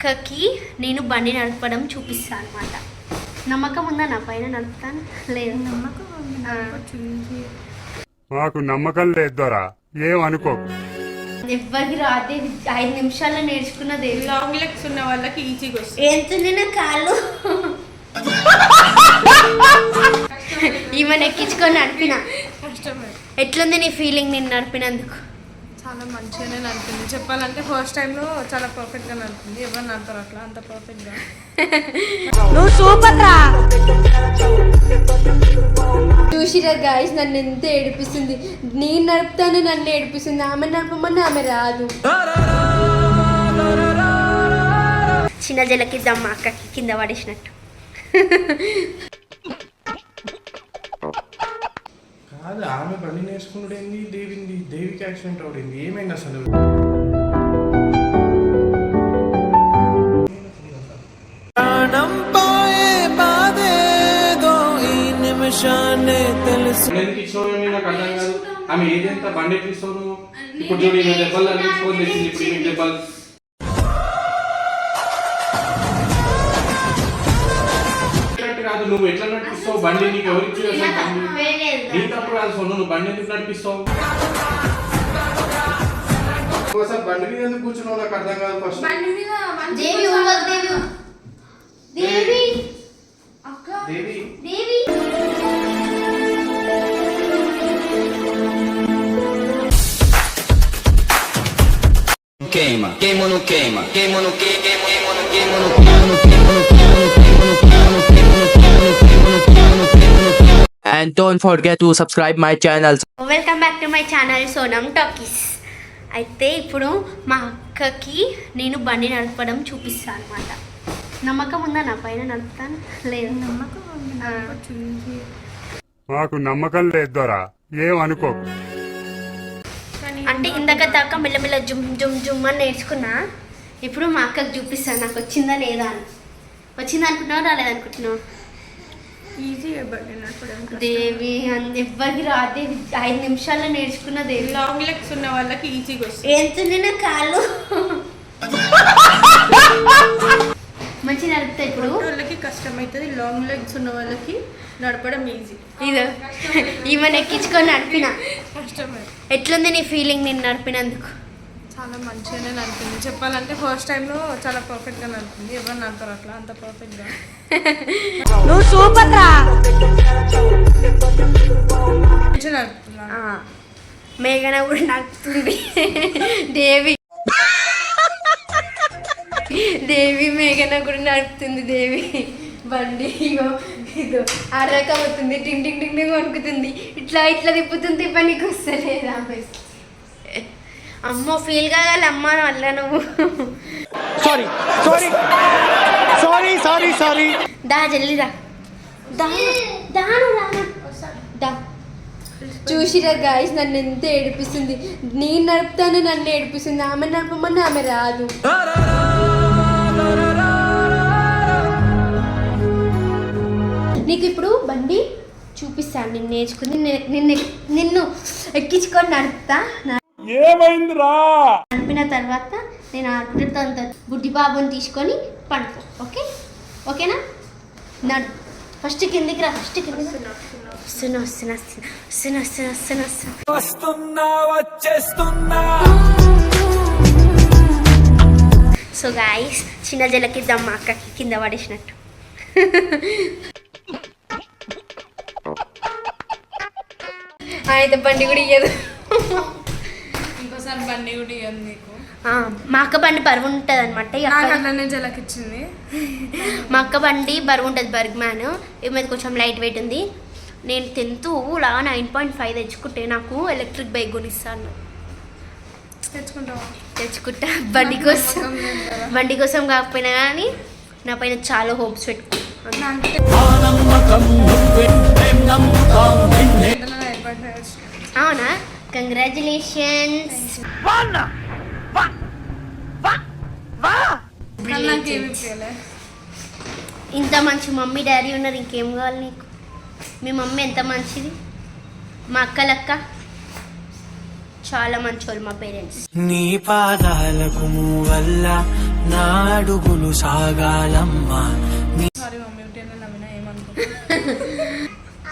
అక్కకి నేను బండి నడపడం చూపిస్తాను అనమాట నమ్మకం ఉందా నా పైన నడుపుతాను? లేదు. నమ్మకం. మాకు నమ్మకం లేదు దొరా. ఏం అనుకోకు ఎవరికి రాదే. ఐదు నిమిషాల్లో నేర్చుకున్నది లాంగ్ లెగ్స్ ఉన్న వాళ్ళకి ఈజీగా వస్తుంది ఎంతుంది నా కాళ్ళు? ఈమెను ఎక్కించుకొని నడిపిన. ఎట్లుంది నీ ఫీలింగ్ నేను నడిపినందుకు? చాలా మంచిగానే నడిపింది. చెప్పాలంటే ఫస్ట్ టైంలో చాలా పర్ఫెక్ట్గా నడిపింది. ఎవరు నడతారు అట్లా? అంత పర్ఫెక్ట్గా చూసిరా గాయస్ నన్ను ఎంత ఏడిపిస్తుంది. నేను నడుపుతాను నన్ను ఏడిపిస్తుంది. ఆమె నడపమని ఆమె రాదు. చిన్న జలకిద్దాం మా అక్కకి కింద పడేసినట్టు. కాదు ఆమె బండి నేర్చుకున్నాడు ఏంది? దేవింది? దేవికి యాక్సిడెంట్ అవడింది ఏమైంది అసలు? ఇప్పుడు కాదు నువ్వు ఎట్లా నడిపిస్తావు? బండి నీకు ఎవరికి అసలు? నీ తప్పు కాదు సొన్ను నువ్వు బండి ఎందుకు నడిపిస్తావు అసలు బండి మీద ఎందుకు కూర్చున్నావు నాకు అర్థం కాదు first Devi ఊగకు, Devi Devi Devi Devi Queima, queima não queima? Queima não queima? Queima não queima? Queima não queima? Queima não queima? Queima não queima? Queima não queima? Queima não queima? Queima não queima? And don't forget to subscribe my channel. Welcome back to my channel Sonam talkies అయితే ఇప్పుడు మా అక్కకి నేను బండి నడపడం చూపిస్తాను అనమాట నమ్మకం ఉందా నా పైన నడుపుతాను? లేదు. నమ్మకం. మాకు నమ్మకం లేదు దొరా. ఏం అనుకోకు కానీ అంటే ఇందాక దాకా మెల్లమెల్ల జుమ్ జుమ్ జుమ్ అని నేర్చుకున్నా. ఇప్పుడు మా అక్కకి చూపిస్తాను నాకు వచ్చిందా లేదా అని. వచ్చిందా అనుకుంటున్నావు రాలేదనుకుంటున్నావు ఈజీ బండి నడపడం కష్టం. దేవి ఎవ్వరికి రాదే ఐదు నిమిషాల్లో నేర్చుకున్న దేవి. లాంగ్ లెగ్స్ ఉన్న వాళ్ళకి ఈజీగా వస్తుంది ఎంతుంది నా కాళ్ళు మంచి నడుపుతా ఇప్పుడు. వాళ్ళకి కష్టం అవుతుంది లాంగ్ లెగ్స్ ఉన్న వాళ్ళకి నడపడం ఈజీ ఇదో ఈమెను ఎక్కించుకొని నడిపిన. కష్టమే. ఎట్లుంది నీ ఫీలింగ్ నేను నడిపినందుకు? చాలా మంచిగానే నడిపింది. చెప్పాలంటే ఫస్ట్ టైంలో చాలా పర్ఫెక్ట్గా నడిపింది. ఎవరు నడతారు అట్లా? అంత పర్ఫెక్ట్గా మంచిగా నడుపుతున్నాను ఆ, మేఘన కూడా నడుపుతుంది. దేవి. దేవి మేఘన కూడా నడుపుతుంది దేవి. బండి ఇగో ఇదో. అర్రక అవుతుంది. టింగ్ టింగ్ టింగ్ టింగ్ వణుకుతుంది. ఇట్లా ఇట్లా తిప్పుతుంది పనికి వస్తలేదు ఆమె. అమ్మో ఫీల్ కావాలి అమ్మ వల్ల నువ్వు. Sorry, sorry, sorry, sorry, sorry. దా జల్లిరా దా. దా చూసిరా గాయస్ నన్ను ఎంత ఏడిపిస్తుంది. నేను నడుపుతాను నన్ను ఏడిపిస్తుంది. ఆమె నడపమని ఆమె రాదు. నీకు ఇప్పుడు బండి చూపిస్తాను. నేను నేర్చుకుని నిన్ను ఎక్కించుకొని నడుపుతా. ఏమైందిరా? నడిపిన తర్వాత నేను ఆడుకుంటే అంత బుడ్డి బాబుని తీసుకొని పడుకో ఓకే? ఓకేనా? నడు. ఫస్ట్ కిందికి రా ఫస్ట్ కిందికి రా. వస్తున్నా వస్తున్నా వస్తున్నా వస్తున్నా వస్తున్నా వస్తున్నా. వస్తున్నా వచ్చేస్తున్నా. సో గాయస్ చిన్న జలకిద్దాం మా అక్కకి కింద పడేసినట్టు. అయితే బండి కూడా ఇయ్యదు. బండి కూడా నీకు? మా అక్క బండి బరువు ఉంటుంది అనమాట అట్లనే జలకిచ్చింది. మా అక్క బండి బరువు ఉంటుంది బర్గ్ మ్యాన్ మీద కొంచెం లైట్ వెయిట్ ఉంది. నేను టెన్త్ లా నైన్ పాయింట్ ఫైవ్ తెచ్చుకుంటే నాకు ఎలక్ట్రిక్ బైక్ కొనిస్తాను తెచ్చుకుంటావా? తెచ్చుకుంటా బండి కోసం. బండి కోసం కాకపోయినా కానీ నా పైన చాలా హోప్స్ పెట్టుకో. అవునా? కంగ్రాచులేషన్స్ ఇంత మంచి మమ్మీ డాడీ ఉన్నారు ఇంకేం కావాలి నీకు? మీ మమ్మీ ఎంత మంచిది? మా అక్క లక్క చాలా మంచోళ్ళు మా పేరెంట్స్. నీ పాదాలకు వల్ల నా అడుగులు సాగాలమ్మా నీ సారీ మమ్మీ ఉంటే నమ్మినా ఏమనుకో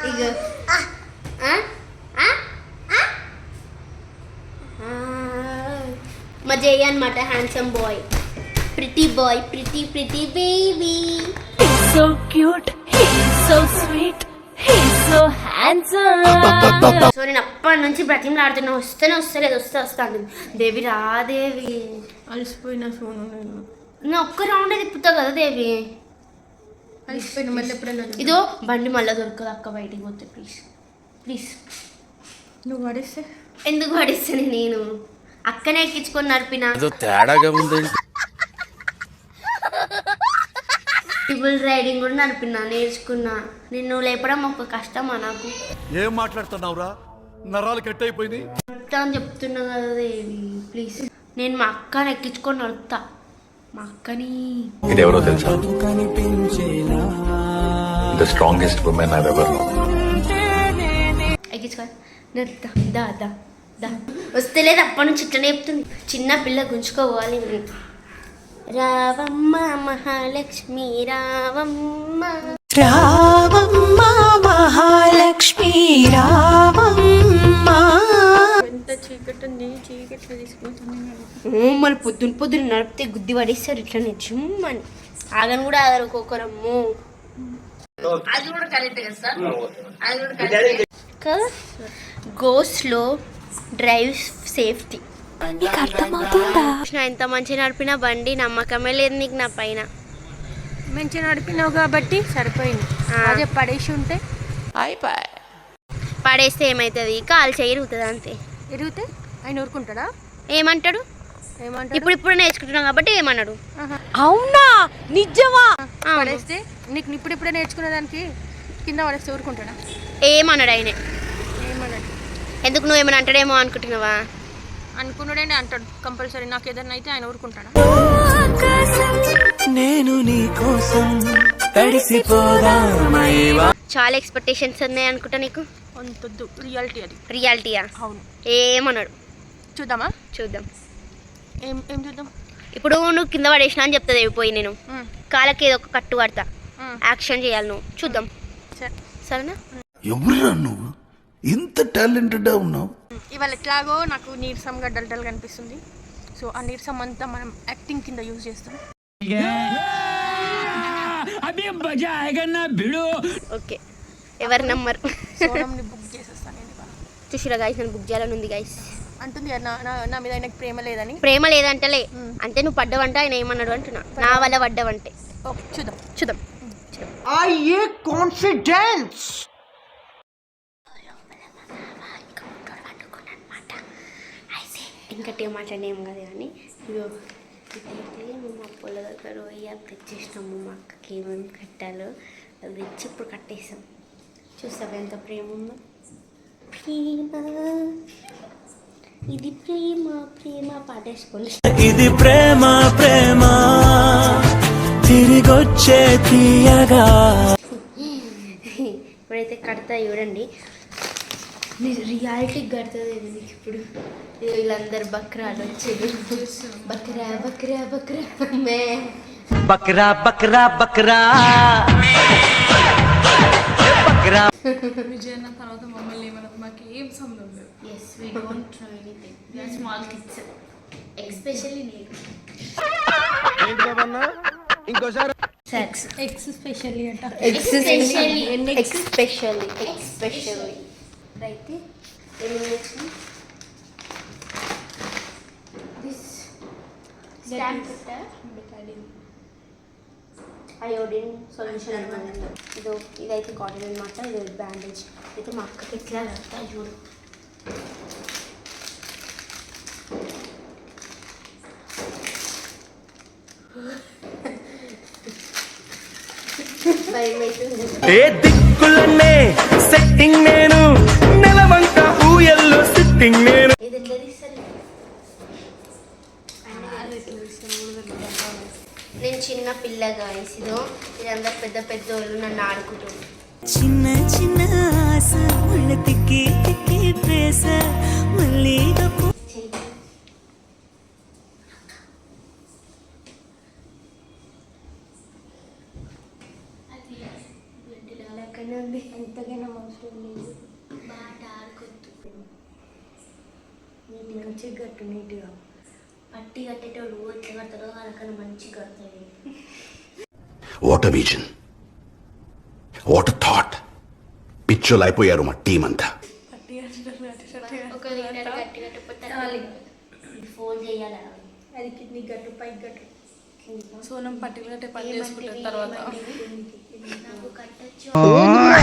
ఇక ఆ, ఆ, ఆ, ఆ. ఆ. జయ అనమాట handsome boy pretty boy pretty pretty baby so cute. He's so sweet. He's so handsome. So నేను అప్పటి నుంచి బ్రతిమలాడుతున్నా వస్తేనే వస్తలేదు వస్తే వస్తా అంటుంది దేవి. రాదేవి అలసిపోయిన ఫోన్ నేను. నేను ఒక్క రౌండ్ తిప్పుతా కదా దేవి? అలసిపోయిన మళ్ళీ ఎప్పుడైనా ఇదో బండి మళ్ళీ దొరకదు అక్క బయటికి పోతే ప్లీజ్ ప్లీజ్ నువ్వు పడేస్తే ఎందుకు పడిస్తాను నేను? అక్కనే ఎక్కించుకొని నడిపిన. తేడాగా ఉందండి. ట్రిపుల్ రైడింగ్ కూడా నడిపినా నేర్చుకున్నా. నిన్ను లేపడం ఒక కష్టమా నాకు? ఏం మాట్లాడుతున్నావురా? నరాలు కట్ అయిపోయింది నడుపుతా అని చెప్తున్నా కదా ప్లీజ్ నేను మా అక్కని ఎక్కించుకొని నడుపుతా. మా అక్కని. తెలుసా? కనిపించేలా the strongest woman I ever ఎక్కించుకొని నడుపుతా. దా దా దా. వస్తే లేదు అప్పటి నుంచి ఇట్లనే చెప్తుంది. చిన్న పిల్ల గుంజుకోవాలి నేను రావమ్మ మహాలక్ష్మి రావమ్మ. రావమ్మ మహాలక్ష్మి రావమ్మ. ఎంత చీకటి ఉంది చీకట్లో నేను మళ్ళీ పొద్దున పొద్దున నడిపితే గుద్ది పడేస్తారు ఇట్లనే జుమ్మని ఆగని కూడా ఆగరు ఒక్కొక్కరమ్ము కదా గో స్లో డ్రైవ్ సేఫ్టీ. నీకు అర్థమవుతుందా? ఎంత మంచిగా నడిపిన బండి నమ్మకమే లేదు నీకు నా పైన. మంచిగా నడిపినావు కాబట్టి సరిపోయింది. ఆ. అదే పడేసి ఉంటే? పడేస్తే ఏమవుతుంది కాలు చేరుగుతుంది అంతే. ఎరిగితే ఆయన ఊరుకుంటాడా? ఏమంటాడు? ఏమంటాడు? ఇప్పుడు ఇప్పుడు నేర్చుకుంటున్నాం కాబట్టి ఏమన్నాడు? అవునా? నిజమా? ఆ, పడేస్తే నీకు ఇప్పుడు ఇప్పుడే నేర్చుకునే దానికి కింద పడేస్తే ఊరుకుంటాడా? ఏమన్నాడు ఆయనే? ఎందుకు నువ్వు ఏమైనా అంటాడేమో అనుకుంటున్నావా? అనుకున్నాడే అంటాడు కంపల్సరీ. నాకు ఏదైనా అయితే ఆయన ఊరుకుంటాడా? నేను నీ కోసం తడిసిపోదామైవా చాలా ఎక్స్పెక్టేషన్స్ ఉన్నాయి అనుకుంటా నీకు? అంతొద్దు. రియాలిటీ అది. రియాలిటీయా అవును. ఏమన్నాడు? చూద్దామా? చూద్దాం. ఏం ఏం చూద్దాం? ఇప్పుడు నువ్వు కింద పడేసినా అని చెప్తుంది పోయి నేను. కాళ్ళకి ఏదో ఒక కట్టు ఉమ్, యాక్షన్ చేయాలి నువ్వు. చూద్దాం. సరే. సరేనా? ఎవరురా నువ్వు? ఇంత టాలెంటెడ్ ఉన్నావు. ఇవాళ ఎట్లాగో నాకు నీరసంగా డల్ డల్ కనిపిస్తుంది సో ఆ నీరసం అంతా మనం యాక్టింగ్ కింద యూజ్ చేస్తాం. ఓకే. ఎవరి నంబర్? సోనంని బుక్ చేసేస్తాను నేను ఇవాళ. చూసిరా గాయస్ నేను బుక్ చేయాలని ఉంది గాయస్. అంటుంది కదా, నా నా- నా మీద ఆయనకు ప్రేమ లేదని. ప్రేమ లేదంటలే. అంటే నువ్వు పడ్డవంటే ఆయన ఏమన్నాడు అంటున్నా. నా వల్ల పడ్డవంటే. ఓకే చూద్దాం. చూద్దాం. ఇంకటిగా మాట్లాడేం కదా కానీ ఇదైతే మేము మా పొల దగ్గర పోయి అది తెచ్చేసినాము మా అక్కకి ఏమేమి కట్టాలో అది తెచ్చి ఇప్పుడు కట్టేసాం. చూస్తావా ఎంత ప్రేమ ఉందో? ప్రేమ. ఇది ప్రేమ ప్రేమ పాటేసుకోండి ఇది ప్రేమ ప్రేమ. తిరిగొచ్చే తీయగా. ఇప్పుడైతే కడతా చూడండి. రియాలిటీ కడుతుంది మీకు ఇప్పుడు? వీళ్ళందరూ బక్రాలు వచ్చేది. బక్రా బక్రా బక్రా మే. బక్రా బక్రా బక్రా. బక్రా. విజయన్న తర్వాత మమ్మల్ని ఏమన్నా మాకు ఏం సంబంధం లేదు. Yes we don't try anything we are small kids especially నేను. సెక్స్ ఎక్స్ స్పెషల్లీ అంట. ఎక్స్పెషల్లీ ఎక్స్పెషల్లీ ఎక్స్పెషల్లీ అయితే ఏమేమి వచ్చింది దిస్ స్టాంప్ అయోడిన్ సొల్యూషన్ అనమాట ఇదో ఇదైతే కాటన్ అనమాట ఇది బ్యాండేజ్ అయితే మా అక్కకి ఎట్లా కడతా చూడు. ఏ దిక్కులనే సెట్టింగ్ నేను. సిట్టింగ్ నేను నేను చిన్న పిల్లగా ఇదో ఇదంతా పెద్ద పెద్ద వాళ్ళు నన్ను ఆడుకుంటుంది చిన్న చిన్న ఆశ ఉள்ள తిక్కి తిక్కి ప్రేస మళ్ళీ బాగానే ఉంది ఎంతకైనా అవసరం లేదు బాట ఆడుకొద్దు నీట్గా మంచిగా కట్టు నీట్గా. పట్టి కట్టేటోడు ఎట్లా కడతారో వాళ్ళకన్నా మంచిగా కడతాయి. What a vision what a thought పిచ్చోలు అయిపోయారు మా టీం అంతా. ఫోన్ చేయాలి? అది కిడ్నీ గట్టు పైకి గట్టు సోనం పట్టిలు కట్టే పని చేసుకుంటారు తర్వాత.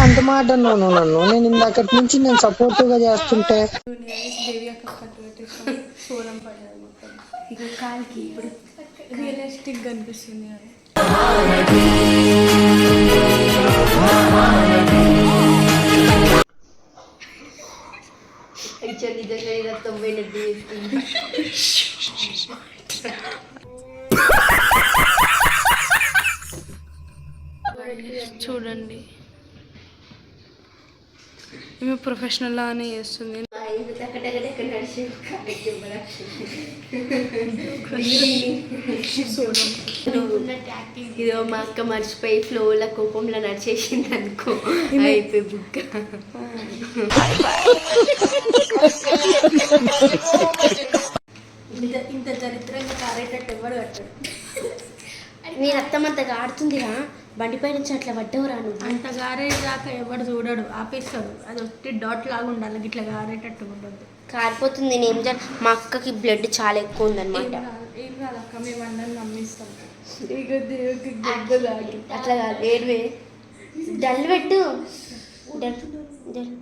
అంత మాట నన్ను నేను ఇందాకటి నుంచి నేను సపోర్టివ్గా చేస్తుంటే. దేవి అక్క కట్టు కట్టేసాం సోనం పడ్డది మొత్తం. ఇక కాలికి ఇప్పుడు. రియలిస్టిక్ కనిపిస్తుంది నిజంగా తొంభై వేస్తుంది చూడండి. ఈమె ప్రొఫెషనల్ లానే చేస్తుంది. ఐదు టకటకటక నడిచి కాలికి ఇదో మా అక్క మర్చిపోయి ఫ్లోలో కోపంలో నడిచేసింది అనుకో. అయిపోయి బుక్క ఇంత ఇంత దరిద్రంగా కారేటట్టు ఎవడు కట్టాడు నీ రక్తం అంత ఆడుతుందిరా. బండిపై నుంచి అట్లా పడ్డవురా నువ్వు. అంత గారే దాకా ఎవడు చూడడు ఆపేస్తాడు. అది ఒకటి డాట్ లాగా ఉండాలి ఇట్లా గారేటట్టు ఉండదు కారిపోతుంది నేనేం చేయాలి మా అక్కకి బ్లడ్ చాలా ఎక్కువ ఉందన్నమాట. ఏం కాదు అక్క మేము అందరం నమ్మిస్తాం. అట్లా కాదు ఏడువే. డల్ పెట్టు. Dull dull.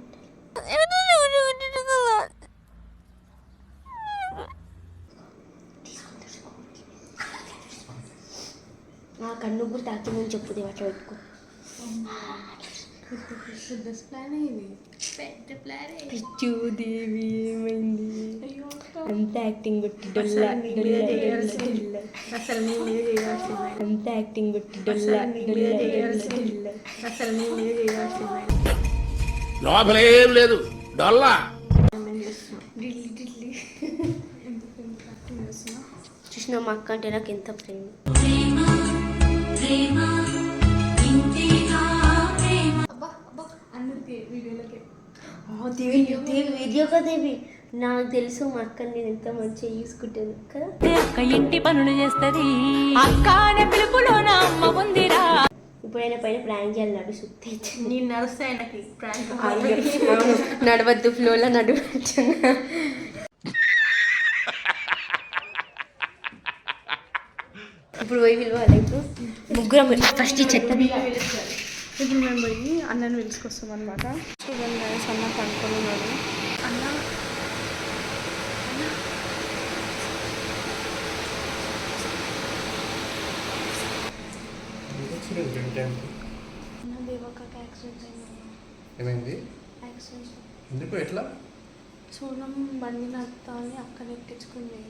కన్ను కూడా తాకిందని చెప్పు దేవు అట్లా పెట్టుకో ప్లాన్ ఇది. పెద్ద ప్లాన్. పిచ్చు దేవి ఏమైంది? అంత యాక్టింగ్ కొట్టి డొల్ల డొల్ల డొల్ల అసలు నేను ఏ చేయాల్సింది. అంత యాక్టింగ్ కొట్టి డొల్ల డొల్ల డొల్ల డొల్ల. అసలు నేను ఏ చేయాల్సింది. లోపలేం లేదు. డొల్లా. చూసిన మా అక్క అంటే నాకు ఎంత ప్రేమ? వీడియోగా దేవి నాకు తెలుసు మా అక్కని నేను ఎంత మంచిగా చూసుకుంటాను కదా? అక్క ఇంటి పనులు చేస్తది? అక్క అనే పిలుపులో నా అమ్మ ఉందిరా. ఇప్పుడైనా పైన ప్రాంక్ చేయాలి నడు సుత్తి నేను నడుస్తే ఆయనకి ప్రాంక్. నడవద్దు ఫ్లోలో నడవచ్చు ఇప్పుడు పోయి పిలవాలి ఇప్పుడు. ముగ్గురం ఫస్ట్ చెత్త. ఇప్పుడు మేము పోయి అన్నని పిలుచుకొస్తాం అనమాట చూడండి అన్న ఉన్నాడు అన్న అన్న. దేవక్కకి యాక్సిడెంట్ అయింది ఏమైంది? యాక్సిడెంట్. ఎందుకు? ఎట్లా? సోనం బండి నడుపుతా అని అక్కడ ఎక్కించుకుంది.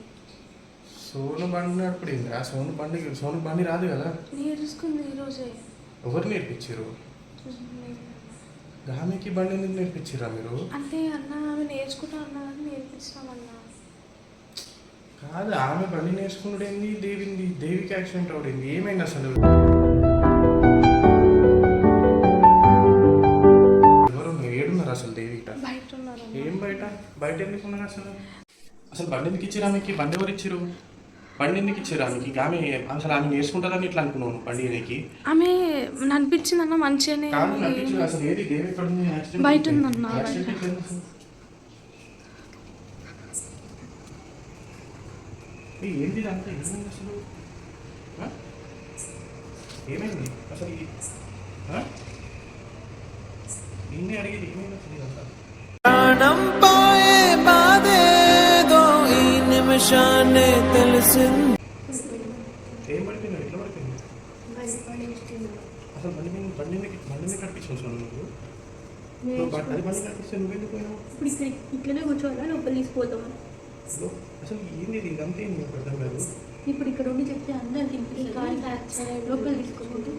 సోను బండి నడిపడింది ఆ సోను బండి సోను బండి రాదు కదా? నేర్చుకుంది ఈరోజే ఎవరు నేర్పించారు గామికి బండి ఎందుకు నేర్పించారా మీరు? అంటే అన్న ఆమె నేర్చుకుంటా నేర్పిస్తామన్నా కాదు ఆమె బండి నేర్చుకున్నాడు ఏంది దేవింది దేవికి యాక్సిడెంట్ అవడింది ఏమైంది అసలు? ఎవరు ఏడున్నారు అసలు బయట ఉన్నారు ఏం బయట? బయట ఎందుకు ఉన్నారు అసలు? అసలు బండి ఎందుకు ఇచ్చారు ఆమెకి? బండి ఎవరు ఇచ్చారు బండి ఎందుకు ఇచ్చారు ఆమెకి ఆమె అసలు ఆమె నేర్చుకుంటారని ఇట్లా అనుకున్నాను బండి అనేది ఆమె అనిపించింది అన్న మంచిగానే అసలు ఏది దేవి ఎక్కడ ఉంది యాక్సిడెంట్ బయట ఉందన్న, ఏంది ఏమైంది అసలు? ఏమైంది? అసలు ఇది ఆ? నిన్నే అడిగేది ఏమైంది అసలు ఇదంతా? నిమిషాన్నే తెలిసింది. ఏం పడిపోయింది? ఎట్లా పడిపోయింది? అసలు బండి మీద బండి మీద బండి మీద కనిపించావు అసలు నువ్వు? నువ్వు బ- అది బండి కనిపిస్తే నువ్వెందుకు పోయావు? ఇప్పుడు ఇక్కడ ఇట్లనే కూర్చోవాలా? లోపల తీసుకుపోతాం లో- అసలు ఏంది ఇది? ఇదంతా ఏంది? నాకు అర్థం కాదు. ఇప్పుడు ఇక్కడ ఉండి చెప్తే అందరికి లోపల తీసుకోపోతే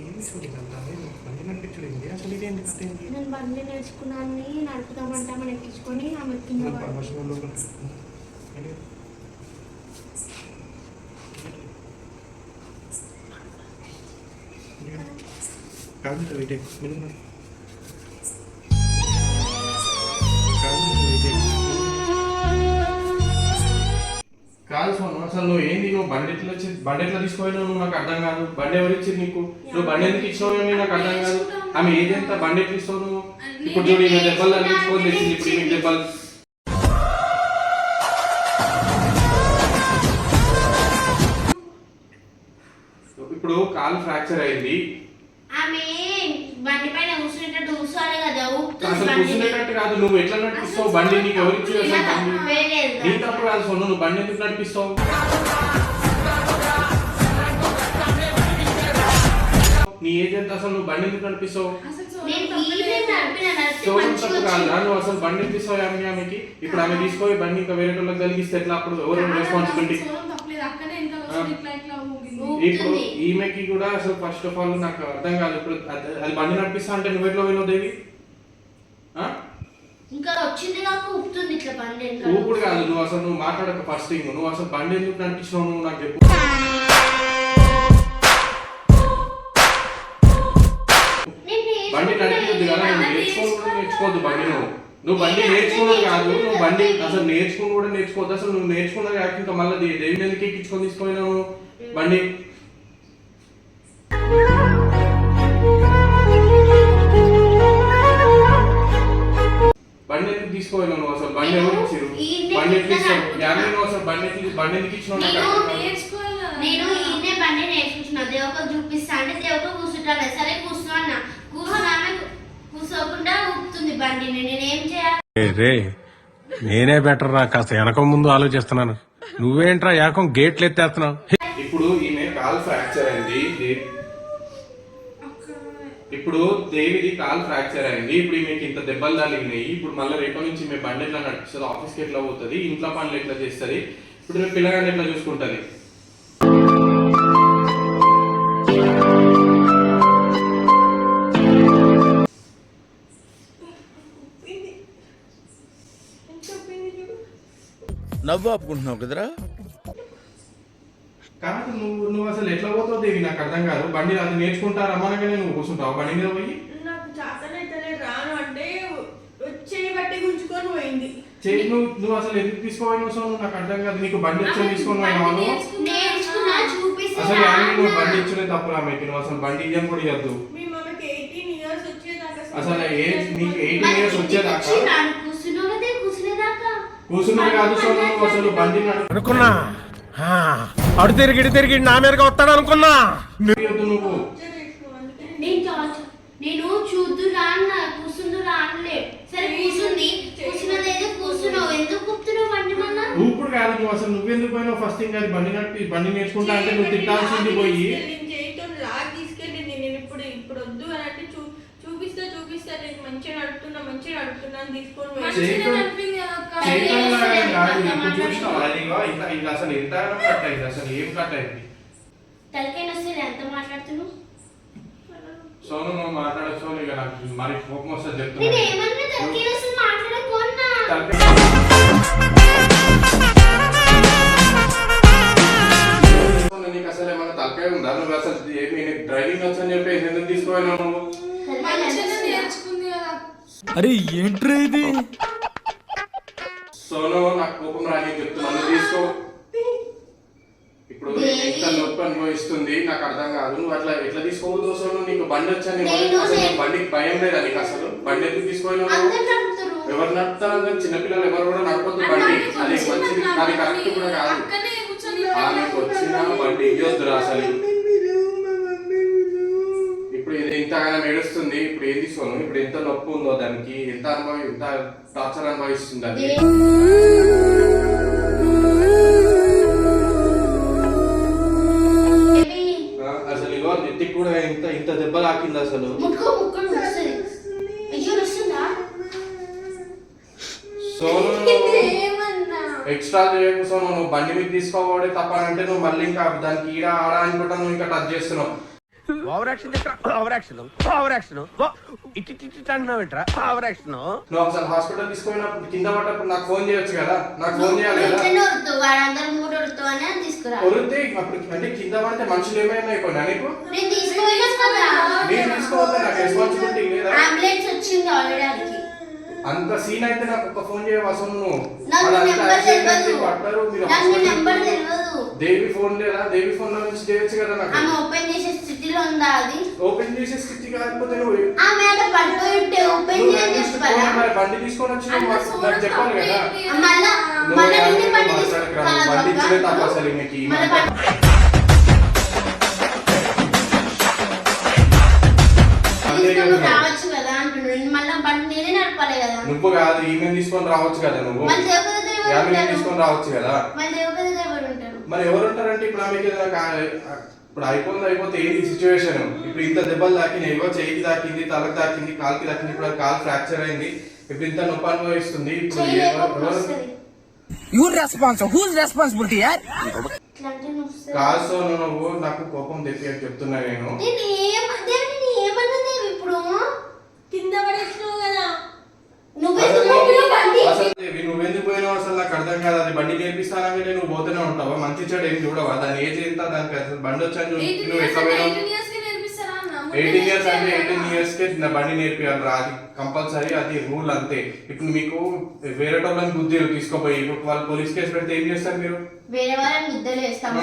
ఏమి చూడు ఇదంతా? నేను బండి నడిపించడం ఏంది? అసలు ఇదేంటి కథ ఏంటి నేను బండి నేర్చుకున్నాను నడుపుదామంటే ఆమె ఎక్కించుకొని ఆమె కింద కాదు సో సోను అసలు నువ్వు ఏంది నువ్వు బండి ఎట్లా వచ్చింది బండి ఎట్లా తీసుకోవాలి నువ్వు? నాకు అర్థం కాదు. బండి ఎవరు ఇచ్చింది నీకు? నువ్వు బండి ఎందుకు ఇచ్చావు నాకు అర్థం కాదు. ఆమె ఏదంతా బండి ఎట్లా ఇస్తావు నువ్వు? ఇప్పుడు నువ్వు ఈమె దెబ్బలు తెచ్చింది ఇప్పుడు దెబ్బలు ఫ్రాక్చర్ అయింది ఆమె బండి పైన కూర్చునేటట్టు కూర్చోవాలి కదా ఊపుతుంది అసలు బండిని. కూర్చునేటట్టు కాదు నువ్వు ఎట్లా నడిపిస్తావు? బండి నీకు ఎవరు తప్పే లేదు. నీ తప్పు కాదు సోను నువ్వు బండి ఎందుకు నడిపిస్తావు? నీ ఏజ్ ఎంత అసలు? నువ్వు బండి ఎందుకు నడిపిస్తావు? కాదు. నువ్వు అసలు బండి ఆమె ఆమెకి? ఇప్పుడు ఆమె తీసుకొని బండి ఇంకా వేరే వాళ్ళకి కలిగిస్తే ఎట్లా? అప్పుడు ఎవరు రెస్పాన్సిబిలిటీ ఇప్పుడు. ఈమెకి కూడా అసలు ఫస్ట్ ఆఫ్ ఆల్ నాకు అర్థం కాదు. ఇప్పుడు అది- బండి నడిపిస్తా అంటే నువ్వు ఎట్లా పోయినావు దేవి? ఇంకా వచ్చింది కాక ఊపుతుంది ఇట్లా బండి. ఊపుడు కాదు నువ్వు అసలు నువ్వు మాట్లాడక ఫస్ట్ థింగ్ నువ్వు అసలు బండి ఎందుకు నడిపించినావు నువ్వు నాకు చెప్పు. బండి నడిపించద్దు కదా నువ్వు నేర్చుకోను కూడా నేర్చుకోవద్దు బండి నువ్వు. నువ్వు బండి నేర్చుకున్నావు కాదు నువ్వు బండి అసలు నేర్చుకుని కూడా నేర్చుకోవద్దు. అసలు నువ్వు నేర్చుకున్నా కాక ఇంకా మళ్ళీ దే- దేవిని ఎందుకు ఎక్కించుకొని తీసుకుపోయినావు? బండి. బండి ఎందుకు నువ్వు అసలు బండి ఎవరు ఇచ్చారు బండి ఎట్లా ఇస్తావు చెప్తాను. యాభై నువ్వు అసలు బండి ఎట్లా బండి ఎందుకు ఇచ్చినావు నేను ఈయనే బండి నేర్చుకుంటున్నా. దేవక చూపిస్తా అంటే దేవక కూర్చుంటాను సరే కూర్చో అన్న. కూర్చున్నామే కూర్చోకుండా ఊపుతుంది బండిని. నేనేం చేయాలి? రే నేనే బెటర్ రా. కాస్త వెనక ముందు ఆలోచిస్తున్నాను. నువ్వేంట్రా ఏకం గేట్లు ఎత్తేస్తున్నావు ఇప్పుడు ఈమె కాల్ ఫ్రాక్చర్ అయింది. ఇప్పుడు దేవిది కాల్ ఫ్రాక్చర్ అయింది. ఇప్పుడు ఈమెకి ఇంత దెబ్బలు తగిలినాయి. ఇప్పుడు మళ్ళీ రేపటి నుంచి ఈమె బండి ఎట్లా నడుస్తుంది? ఆఫీస్కి ఎట్లా పోతుంది? ఇంట్లో పనులు ఎట్లా చేస్తుంది? ఇప్పుడు మీ పిల్లగాన్ని ఎట్లా చూసుకుంటుంది? నవ్వు ఆపుకుంటున్నావు కదరా? కాదు నువ్వు నువ్వు అసలు ఎట్లా పోతావు దేవి? నాకు అర్థం కాదు. బండి అది నేర్చుకుంటా రమ్మనగానే నువ్వు కూర్చుంటావు బండి మీద పోయి? నాకు చేతనైతేనే రాను అంటే వచ్చేయి బట్టి గుంజుకొని పోయింది. చేయి నువ్వు నువ్వు అసలు ఎందుకు తీసుకోవాలి సో నాకు అర్థం కాదు. నీకు బండి వచ్చి తీసుకొని పోయినావా? అసలు నువ్వు బండి ఇచ్చునే తప్పురా మీకు నువ్వు అసలు బండి ఇయ్యని కూడా ఇవ్వద్దు మీ మమ్మకి ఎయిటీన్ ఇయర్స్ వచ్చేదాకా అసలు ఏజ్ నీకు ఎయిటీన్ ఇయర్స్ వచ్చేదాకా కూర్చున్నా కాదు సో నువ్వు అసలు బండి అనుకున్నా. అడు తిరిగి ఇటు తిరిగి నా మీదకి వస్తాడు అనుకున్నా. నువ్వు. నేను చా- నేను చూద్దురా అన్న కూర్చుందురా అనలే. సరే కూర్చుంది కూర్చున్నదేదో కూర్చున్నావు ఎందుకు కూర్చున్నావు బండి మళ్ళా? ఇప్పుడు కాదు నువ్వు అసలు నువ్వెందుకు పోయినావు? ఫస్ట్ థింగ్ అది బండి నడిపి బండి నేర్చుకుంటా అంటే నువ్వు తిట్టాల్సింది పోయి. నేను చేయితో లాగ్ తీసుకెళ్ళింది నేను ఇప్పుడు ఇప్పుడు వద్దు అని అంటే చూపిస్తా చూపిస్తా. నేను మంచిగా నడుపుతున్నా మంచిగా నడుపుతున్నా అని తీసుకొని కాదు ఇప్పుడు చూసినావు అసలు ఎంత కట్ అయింది అసలు ఏం కట్ అయింది? తలకైనా వస్తే ఎంత మాట్లాడుతున్నావు? సోను నువ్వు మాట్లాడచ్చు సోను ఇక నాకు మరి కోపం వస్తుంది చెప్తున్నా నీకు. అసలు ఏమన్నా తలకాయ ఉందా? నువ్వు అసలు ఏమి డ్రైవింగ్ వచ్చని చెప్పేసి ఎందుకు తీసుకోవాలి నువ్వు? నేర్చుకుంది కదా. అరే ఏంట్రా ఇది? సోను నాకు కోపం రాని చెప్తున్నాను తీసుకో. ఇప్పుడు ఎంత నొప్పి అనుభవిస్తుంది నాకు అర్థం కాదు. నువ్వు అట్లా ఎట్లా తీసుకోవద్దు సోను? నీకు బండి వచ్చని బండికి భయం లేదా నీకు అసలు? బండి ఎందుకు నడుపుతారు ఎవరు నడుపుతారు చిన్నపిల్లలు ఎవరు కూడా నడపొద్దు బండి. అది మంచిది అది కరెక్ట్ కూడా కాదు. ఆమెకు వచ్చిన బండి ఇయ్యొద్దురా అసలు ఇప్పుడు ఇంతగానం ఏడుస్తుంది ఇప్పుడు ఏం తీసుకోను ఇప్పుడు ఎంత నొప్పి ఉందో దానికి ఎంత అనుభవి ఎంత టార్చర్ అనుభవిస్తుంది అది. అసలు ఇగో నెత్తికి కూడా ఇంత ఇంత దెబ్బ తాకింది అసలు. సోను ఎక్స్ట్రా చేయకు సోను నువ్వు బండి మీద తీసుకోబోడే తప్పనంటే నువ్వు మళ్ళీ ఇంకా దానికి ఈడ ఆడ అనుకుంటా నువ్వు ఇంకా టచ్ చేస్తున్నావు. Over action over action over action ఇటు ఇటు ఇటు అంటున్నావు ఏంట్రా? ఓవర్ యాక్షన్ నువ్వు అసలు హాస్పిటల్ తీసుకుపోయినప్పుడు కింద పడ్డప్పుడు నాకు ఫోన్ చేయొచ్చు కదా? నాకు ఫోన్ చేయాలి కదా? ఇట్లనే వద్దు వాడందరం కూడా వద్దు అని తీసుకురా. కొరితే అప్పుడు అంటే కింద పడితే మనుషులు ఏమైనా అయిపోయినా నీకు? నేను తీసుకుపోయినా కదా. నేను తీసుకోవద్దా నాకు రెస్పాన్సిబిలిటీ లేదా? అంబులెన్స్ వచ్చింది ఆల్రెడీ అడిగి అంత సీన్ అయితే నాకు ఒక ఫోన్ చేయవు అసలు నువ్వు దేవి ఫోన్ లేదా? దేవి ఫోన్లో నుంచి చేయొచ్చు కదా నాకు? ఆమె ఓపెన్ చేసే స్థితిలో ఉందా అది? ఓపెన్ చేసే స్థితి కాకపోతే నువ్వు ఆమె అక్కడ పడిపోయి ఉంటే ఓపెన్ ఫోన్ మరి బండి తీసుకొని వచ్చి మాకు నాకు చెప్పాలి కదా? మళ్ళా నువ్వు మళ్ళా కానీ నిన్ను బండి తీసుకురా బండి ఇచ్చలే తప్ప అసలు నీకు ఈ మళ్ళా మాట. బండి అంతే తీసుకొని కదా. రావచ్చు కదా అంటున్నాడు మళ్ళా బండి నేనే నడపాలి కదా నువ్వు కాదు ఈమె తీసుకొని రావచ్చు కదా నువ్వు? ఉంటారు. తీసుకొని రావచ్చు కదా? మరి ఎవరు ఉంటారంటే ఇప్పుడు ఆమెకి ఏదైనా కా- ఇప్పుడు అయిపోయింది అయిపోతే ఏంది సిచ్యువేషన్ ఇప్పుడు ఇంత దెబ్బలు తాకినాయి ఏవో చేయికి తాకింది తలకు తాకింది కాలుకి తాకింది ఇప్పుడు కాలు ఫ్రాక్చర్ అయింది ఇప్పుడు ఇంత నొప్పి అనుభవిస్తుంది ఇప్పుడు రెస్పాన్స్ హూజ్ రెస్పాన్సిబిలిటీ యార్ ఇట్లా అంటే నువ్వు నాకు కోపం తెప్పి అని చెప్తున్నా నేను. ఇప్పుడు? కింద పడేసినావు కదా. అసలు నువ్వెందుకు పోయినావు? అసలు నాకు అర్థం కాదు. అది బండి నేర్పిస్తానంటే నువ్వు పోతూనే ఉంటావా? మంచి చెడు ఏం చూడవా? దాని ఏజ్ ఎంత? దానికి అసలు బండి వచ్చాను నువ్వు ఎట్లా పోయినావు? ఎయిటీన్ ఇయర్స్ అంటే ఎయిటీన్ ఇయర్స్కి నా బండి నేర్పియాలి రా. అది కంపల్సరీ అది రూల్ అంతే. ఇప్పుడు మీకు వేరే వాళ్ళని బుద్ధి తీసుకోపోయి. వాళ్ళు పోలీస్ కేసు పెడితే ఏం చేస్తారు మీరు? వేరే వాళ్ళని వేస్తాము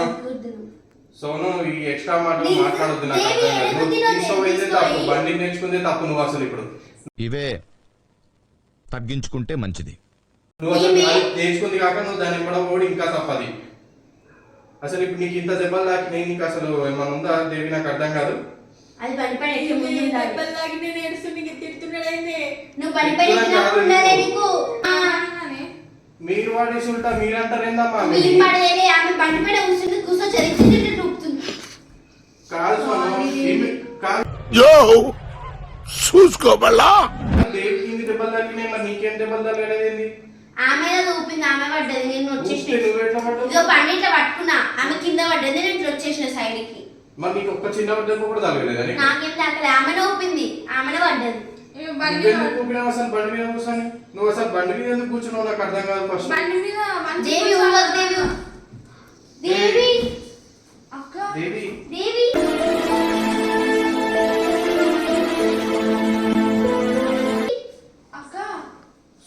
సోను ఈ ఎక్స్ట్రా మాటలు నీ- మాట్లాడొద్దు నాకు అర్థం కాదు. తీసుకోయి. తప్పు బండి నేర్చుకుందే తప్పు నువ్వు అసలు ఇప్పుడు. ఇవే తగ్గించుకుంటే మంచిది. నువ్వు అసలు నేర్చుకుంది కాక నువ్వు దాన్ని ఇవ్వడం కూడా ఇంకా తప్పది అసలు ఇప్పుడు నీకు ఇంత దెబ్బలు తాకినాయి నీకు అసలు ఏమైనా ఉందా? దేవి నాకు అర్థం కాదు. అది ఎక్కే ముందు ఉండాలి దెబ్బలు నేను నువ్వు ఎక్కినప్పుడు ఉండాలి నీకు. ఆ, మీరు వాడేసి ఉంటా మీరంటారు ఏందమ్మా? వీళ్ళు పడేది ఆమె బండి పైన కూర్చుంది కూర్చో చరిచి నొప్పుతుంది కాదు కాదు యో చూసుకోబల్లా ఇన్ని దెబ్బలు తాకినాయి మరి నీకేం దెబ్బలు తగలేదేంది? ఆమె ఊపింది ఆమె పడ్డది నేను ఊపితే వచ్చేసిన. నువ్వు ఎట్లా పడ్డావు? ఇదిగో బండి ఇట్లా పట్టుకున్నా ఆమె కింద పడ్డది నేను ఇట్లా వచ్చేసిన సైడ్కి మరి నీకు ఒక్క చిన్న దెబ్బ కూడా తగలేదా నీకు? నాకేం తాకలే ఆమెనే ఊపింది ఆమెనే పడ్డది. బండి నువ్వెందుకు ఊపినావు అసలు బండి మీద కూర్చొని? నువ్వు అసలు బండి మీద ఎందుకు కూర్చున్నావు? నాకు అర్థం కాదు ఫస్ట్ బండి మీద మంచి దేవి ఊగదు దేవి. దేవి. అక్క దేవి. దేవి.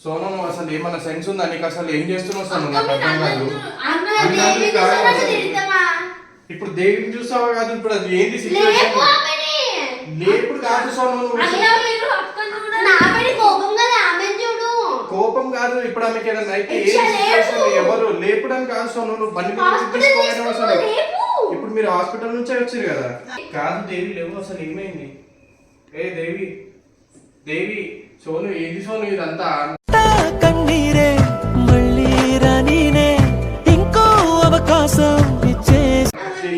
సోను నువ్వు అసలు ఏమన్నా సెన్స్ ఉందా? నీకు అసలు ఏం చేస్తున్నావు సోను నాకు అర్థం కాదు. అసలు. ఇప్పుడు దేవిని చూస్తావా కాదు? ఇప్పుడు అది ఏంటి సిచ్యువేషన్ లేపుడు కాదు సోను నువ్వు. కోపం కదా ఇప్పుడు ఆమెకి ఏదైనా అయితే ఇచ్చా లేపు. ఎవరు? లేపడానికి కాదు సోను నువ్వు బండి మీద నుంచి హాస్పిటల్ తీసుకోవాలి అసలు. ఇప్పుడు మీరు హాస్పిటల్ నుంచే వచ్చారు కదా? కాదు దేవి లేవు. అసలు ఏమైంది? ఏ దేవి? దేవి సోను ఏంది సోను? ఇదంతా?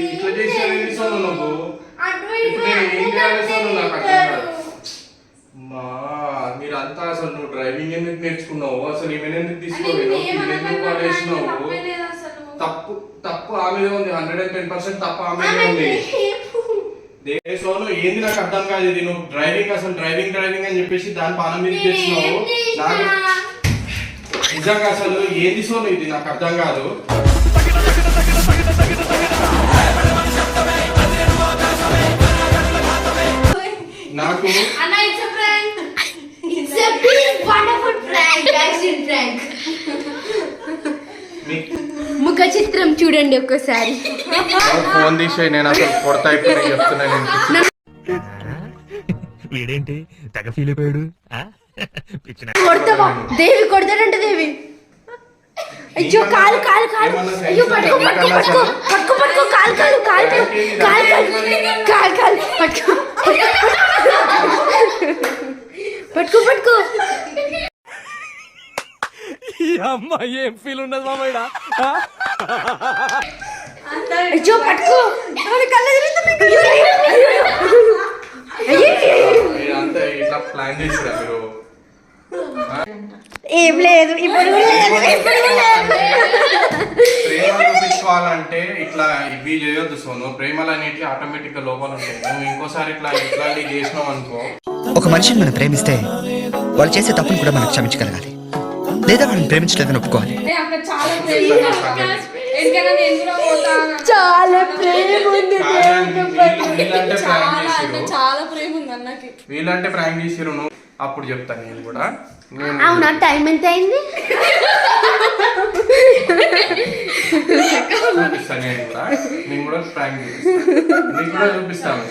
ఇట్లా చేసేది సోను నువ్వు ఇప్పుడు నేను ఏం చేయాలి సోను నాకు అర్థం. కాదు మా మీరంతా అసలు నువ్వు డ్రైవింగ్ ఎందుకు నేర్చుకున్నావు అసలు ఈమెను ఎందుకు తీసుకోలేదు ఎందుకు పడేసినావు తప్పు తప్పు ఆమెదే ఉంది హండ్రెడ్ అండ్ టెన్ పర్సెంట్ తప్పు ఆమెదే ఆమె ఉంది సోను ఏంది నాకు అర్థం కాదు ఇది నువ్వు డ్రైవింగ్ అసలు డ్రైవింగ్ డ్రైవింగ్ అని చెప్పేసి దాని పానం మీద తెచ్చినావు నాకు? నిజంగా అసలు ఏంది సోను ఇది నాకు అర్థం కాదు ఒక్కసారి. ఫోన్ తీసే నేను అసలు కొడతా చెప్తున్నా నేను. వీడేంటి? తెగ ఫీల్ అయిపోయాడు. పిచ్చిన కొడతావా? దేవి కొడతాడంట దేవి? అయ్యో కాలు కాలు కాలు. అయ్యో sense పట్టుకో ఉందా? పట్టుకో పట్టుకో పట్టుకో పట్టుకో. కాలు కాలు కాలు కాలు కాలు కాలు. కాలు పట్టుకో. పట్టుకో పట్టుకో. ఈ అమ్మాయి ఏం ఫీల్ ఉన్నది మామయ్య అయ్యో పట్టుకో. కళ్ళ ఇట్లా ప్లాన్ చేసిరా మీరు? ఏం లేదు ఇప్పుడు ప్రేమ చూపించుకోవాలంటే ఇట్లా ఇవి చేయొద్దు సోను. ప్రేమలు అనేటివి ఆటోమేటిక్గా లోపల ఉంటాయి. నువ్వు ఇంకోసారి ఇట్లా ఇట్లాంటివి చేసినావు అనుకో. ఒక మనిషిని మనం ప్రేమిస్తే వాళ్ళు చేసే తప్పును కూడా మనం క్షమించగలగాలి. లేదా వాళ్ళని ప్రేమించలేదని ఒప్పుకోవాలి. చాలా ప్రేమ ఉంది. చాలా అంటే చాలా ప్రేమ ఉంది అన్నకి. వీళ్ళంటే ప్రాంక్ చేసిరు నువ్వు. అప్పుడు చెప్తాను నేను కూడా. నేను అవునా? టైం ఎంత అయింది? చూపిస్తాను నేను కూడా. నేను కూడా ప్రాంక్ చూపిస్తాను నీకు కూడా చూపిస్తాను.